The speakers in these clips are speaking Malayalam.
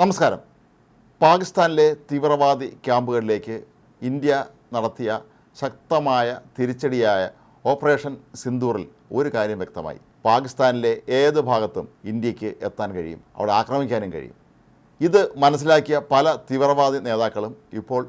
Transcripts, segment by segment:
നമസ്കാരം. പാകിസ്ഥാനിലെ തീവ്രവാദി ക്യാമ്പുകളിലേക്ക് ഇന്ത്യ നടത്തിയ ശക്തമായ തിരിച്ചടിയായ ഓപ്പറേഷൻ സിന്ദൂറിൽ ഒരു കാര്യം വ്യക്തമായി. പാകിസ്ഥാനിലെ ഏത് ഭാഗത്തും ഇന്ത്യയ്ക്ക് എത്താൻ കഴിയും അവിടെ ആക്രമിക്കാനും കഴിയും. ഇത് മനസ്സിലാക്കിയ പല തീവ്രവാദി നേതാക്കളും ഇപ്പോൾ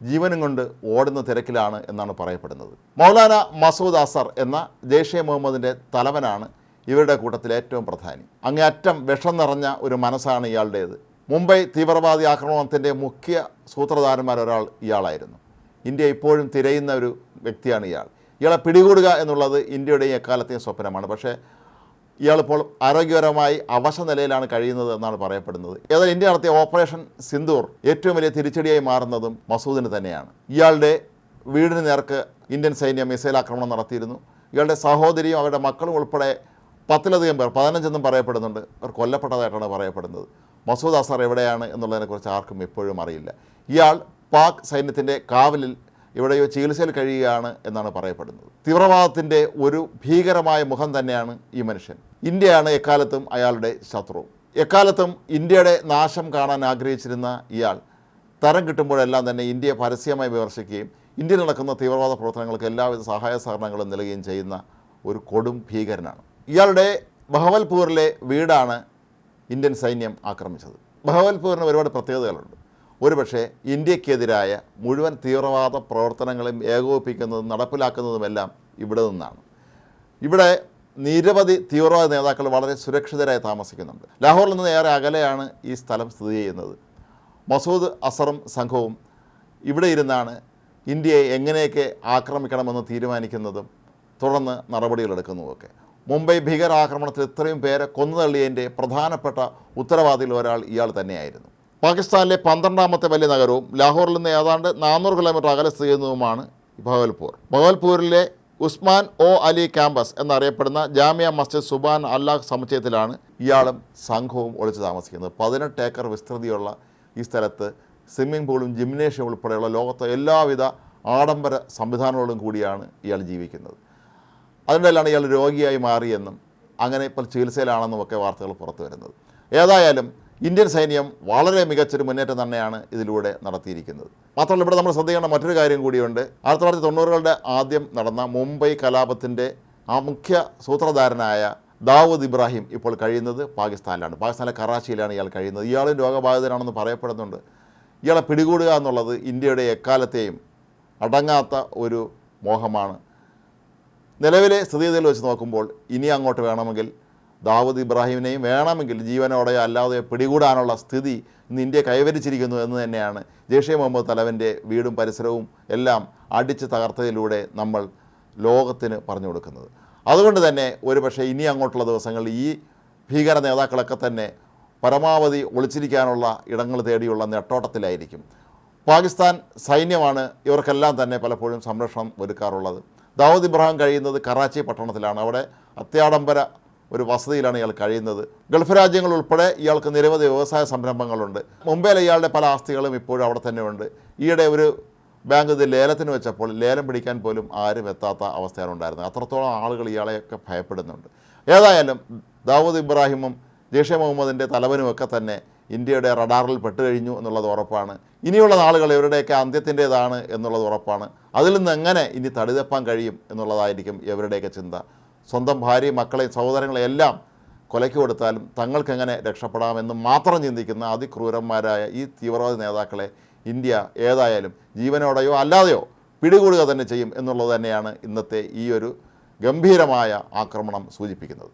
ജീവനും കൊണ്ട് ഓടുന്ന തിരക്കിലാണ് എന്നാണ് പറയപ്പെടുന്നത്. മൗലാന മസൂദ് അസർ എന്ന ജെയ്ഷെ മുഹമ്മദിന്റെ തലവനാണ് ഇവരുടെ കൂട്ടത്തിൽ ഏറ്റവും പ്രധാനി. അങ്ങേയറ്റം വിഷം നിറഞ്ഞ ഒരു മനസ്സാണ് ഇയാളുടേത്. മുംബൈ തീവ്രവാദി ആക്രമണത്തിന്റെ മുഖ്യ സൂത്രധാരന്മാരൊരാൾ ഇയാളായിരുന്നു. ഇന്ത്യ ഇപ്പോഴും തിരയുന്ന ഒരു വ്യക്തിയാണ് ഇയാൾ. ഇയാളെ പിടികൂടുക എന്നുള്ളത് ഇന്ത്യയുടെയും എക്കാലത്തെയും സ്വപ്നമാണ്. പക്ഷേ ഇയാളിപ്പോൾ ആരോഗ്യപരമായി അവശ നിലയിലാണ് കഴിയുന്നത് എന്നാണ് പറയപ്പെടുന്നത്. ഏതായാലും ഇന്ത്യ നടത്തിയ ഓപ്പറേഷൻ സിന്ദൂർ ഏറ്റവും വലിയ തിരിച്ചടിയായി മാറുന്നതും മസൂദിന് തന്നെയാണ്. ഇയാളുടെ വീടിന് നേർക്ക് ഇന്ത്യൻ സൈന്യം മിസൈൽ ആക്രമണം നടത്തിയിരുന്നു. ഇയാളുടെ സഹോദരിയും അവരുടെ മക്കളും ഉൾപ്പെടെ പത്തിലധികം പേർ പതിനഞ്ചെന്നും പറയപ്പെടുന്നുണ്ട് അവർ കൊല്ലപ്പെട്ടതായിട്ടാണ് പറയപ്പെടുന്നത്. മസൂദ് അസർ എവിടെയാണ് എന്നുള്ളതിനെക്കുറിച്ച് ആർക്കും ഇപ്പോഴും അറിയില്ല. ഇയാൾ പാക് സൈന്യത്തിന്റെ കാവലിൽ എവിടെയോ ചികിത്സയിൽ കഴിയുകയാണ് എന്നാണ് പറയപ്പെടുന്നത്. തീവ്രവാദത്തിന്റെ ഒരു ഭീകരമായ മുഖം തന്നെയാണ് ഈ മനുഷ്യൻ. ഇന്ത്യയാണ് എക്കാലത്തും അയാളുടെ ശത്രു. എക്കാലത്തും ഇന്ത്യയുടെ നാശം കാണാൻ ആഗ്രഹിച്ചിരുന്ന ഇയാൾ തരം കിട്ടുമ്പോഴെല്ലാം തന്നെ ഇന്ത്യയെ പരസ്യമായി വിമർശിക്കുകയും ഇന്ത്യയിൽ നടക്കുന്ന തീവ്രവാദ പ്രവർത്തനങ്ങൾക്ക് എല്ലാവിധ സഹായ സഹകരണങ്ങളും നൽകുകയും ചെയ്യുന്ന ഒരു കൊടും ഭീകരനാണ്. ഇയാളുടെ ബഹവൽപൂരിലെ വീടാണ് ഇന്ത്യൻ സൈന്യം ആക്രമിച്ചത്. ബഹവൽപൂരിന് ഒരുപാട് പ്രത്യേകതകളുണ്ട്. ഒരുപക്ഷേ ഇന്ത്യക്കെതിരായ മുഴുവൻ തീവ്രവാദ പ്രവർത്തനങ്ങളും ഏകോപിപ്പിക്കുന്നതും നടപ്പിലാക്കുന്നതുമെല്ലാം ഇവിടെ നിന്നാണ്. ഇവിടെ നിരവധി തീവ്രവാദ നേതാക്കൾ വളരെ സുരക്ഷിതരായി താമസിക്കുന്നുണ്ട്. ലാഹോറിൽ നിന്ന് ഏറെ അകലെയാണ് ഈ സ്ഥലം സ്ഥിതി ചെയ്യുന്നത്. മസൂദ് അസറും സംഘവും ഇവിടെ ഇരുന്നാണ് ഇന്ത്യയെ എങ്ങനെയൊക്കെ ആക്രമിക്കണമെന്ന് തീരുമാനിക്കുന്നതും തുടർന്ന് നടപടികളെടുക്കുന്നതുമൊക്കെ. മുംബൈ ഭീകരാക്രമണത്തിൽ ഇത്രയും പേരെ കൊന്നുതള്ളിയതിന്റെ പ്രധാനപ്പെട്ട ഉത്തരവാദിയിൽ ഒരാൾ ഇയാൾ തന്നെയായിരുന്നു. പാകിസ്ഥാനിലെ പന്ത്രണ്ടാമത്തെ വലിയ നഗരവും ലാഹോറിൽ നിന്ന് ഏതാണ്ട് നാനൂറ് കിലോമീറ്റർ അകലെ സ്ഥിതി ചെയ്യുന്നതുമാണ് ഭഗവൽപൂർ. ഭഗവൽപൂരിലെ ഉസ്മാൻ ഒ അലി ക്യാമ്പസ് എന്നറിയപ്പെടുന്ന ജാമിയ മസ്ജിദ് സുബാൻ അല്ലാഹ് സമുച്ചയത്തിലാണ് ഇയാളും സംഘവും ഒളിച്ചു താമസിക്കുന്നത്. പതിനെട്ട് ഏക്കർ വിസ്തൃതിയുള്ള ഈ സ്ഥലത്ത് സ്വിമ്മിംഗ് പൂളും ജിംനേഷ്യം ഉൾപ്പെടെയുള്ള ലോകത്തെ എല്ലാവിധ ആഡംബര സംവിധാനങ്ങളോടും കൂടിയാണ് ഇയാൾ ജീവിക്കുന്നത്. അതിനിടയിലാണ് ഇയാൾ രോഗിയായി മാറിയെന്നും അങ്ങനെ ഇപ്പോൾ ചികിത്സയിലാണെന്നും ഒക്കെ വാർത്തകൾ പുറത്തു വരുന്നത്. ഏതായാലും ഇന്ത്യൻ സൈന്യം വളരെ മികച്ചൊരു മുന്നേറ്റം തന്നെയാണ് ഇതിലൂടെ നടത്തിയിരിക്കുന്നത്. മാത്രമല്ല ഇവിടെ നമ്മൾ ശ്രദ്ധിക്കേണ്ട മറ്റൊരു കാര്യം കൂടിയുണ്ട്. ആയിരത്തി തൊള്ളായിരത്തി തൊണ്ണൂറുകളുടെ ആദ്യം നടന്ന മുംബൈ കലാപത്തിന്റെ ആ മുഖ്യ സൂത്രധാരനായ ദാവൂദ് ഇബ്രാഹിം ഇപ്പോൾ കഴിയുന്നത് പാകിസ്ഥാനിലാണ്. പാകിസ്ഥാനിലെ കറാച്ചിയിലാണ് ഇയാൾ കഴിയുന്നത്. ഇയാളും രോഗബാധിതനാണെന്ന് പറയപ്പെടുന്നുണ്ട്. ഇയാളെ പിടികൂടുക എന്നുള്ളത് ഇന്ത്യയുടെ എക്കാലത്തെയും അടങ്ങാത്ത ഒരു മോഹമാണ്. നിലവിലെ സ്ഥിതിഗതികൾ വെച്ച് നോക്കുമ്പോൾ ഇനി അങ്ങോട്ട് വേണമെങ്കിൽ ദാവൂദ് ഇബ്രാഹിമിനെയും വേണമെങ്കിൽ ജീവനോടെയോ അല്ലാതെയോ പിടികൂടാനുള്ള സ്ഥിതി ഇന്ന് ഇന്ത്യ കൈവരിച്ചിരിക്കുന്നു എന്ന് തന്നെയാണ് ജെയ്ഷെ മുഹമ്മദ് തലവന്റെ വീടും പരിസരവും എല്ലാം അടിച്ച് തകർത്തതിലൂടെ നമ്മൾ ലോകത്തിന് പറഞ്ഞു കൊടുക്കുന്നത്. അതുകൊണ്ട് തന്നെ ഒരുപക്ഷെ ഇനി അങ്ങോട്ടുള്ള ദിവസങ്ങളിൽ ഈ ഭീകര നേതാക്കളൊക്കെ തന്നെ പരമാവധി ഒളിച്ചിരിക്കാനുള്ള ഇടങ്ങൾ തേടിയുള്ള നെട്ടോട്ടത്തിലായിരിക്കും. പാകിസ്ഥാൻ സൈന്യമാണ് ഇവർക്കെല്ലാം തന്നെ പലപ്പോഴും സംരക്ഷണം ഒരുക്കാറുള്ളത്. ദാവൂദ് ഇബ്രാഹിം കഴിയുന്നത് കറാച്ചി പട്ടണത്തിലാണ്. അവിടെ അത്യാഡംബര ഒരു വസതിയിലാണ് ഇയാൾ കഴിയുന്നത്. ഗൾഫ് രാജ്യങ്ങൾ ഉൾപ്പെടെ ഇയാൾക്ക് നിരവധി വ്യവസായ സംരംഭങ്ങളുണ്ട്. മുംബൈയിലെ ഇയാളുടെ പല ആസ്തികളും ഇപ്പോഴും അവിടെ തന്നെ ഉണ്ട് ഈയിടെ ഒരു ബാങ്ക് ഇത് ലേലത്തിന് വെച്ചപ്പോൾ ലേലം പിടിക്കാൻ പോലും ആരും എത്താത്ത അവസ്ഥയാണ് ഉണ്ടായിരുന്നത് അത്രത്തോളം ആളുകൾ ഇയാളെയൊക്കെ ഭയപ്പെടുന്നുണ്ട്. ഏതായാലും ദാവൂദ് ഇബ്രാഹിമും ജെയ്ഷെ മുഹമ്മദിന്റെ തലവനുമൊക്കെ തന്നെ ഇന്ത്യയുടെ റഡാറിൽ പെട്ട് കഴിഞ്ഞു എന്നുള്ളത് ഉറപ്പാണ്. ഇനിയുള്ള നാളുകൾ ഇവരുടെയൊക്കെ അന്ത്യത്തിന്റേതാണ് എന്നുള്ളത് ഉറപ്പാണ്. അതിൽ നിന്ന് എങ്ങനെ ഇനി തടിതപ്പാൻ കഴിയും എന്നുള്ളതായിരിക്കും ഇവരുടെയൊക്കെ ചിന്ത. സ്വന്തം ഭാര്യയും മക്കളെയും സഹോദരങ്ങളെയെല്ലാം കൊലയ്ക്ക് കൊടുത്താലും തങ്ങൾക്കെങ്ങനെ രക്ഷപ്പെടാമെന്ന് മാത്രം ചിന്തിക്കുന്ന അതിക്രൂരന്മാരായ ഈ തീവ്രവാദി നേതാക്കളെ ഇന്ത്യ ഏതായാലും ജീവനോടെയോ അല്ലാതെയോ പിടികൂടുക തന്നെ ചെയ്യും എന്നുള്ളത് തന്നെയാണ് ഇന്നത്തെ ഈ ഒരു ഗംഭീരമായ ആക്രമണം സൂചിപ്പിക്കുന്നത്.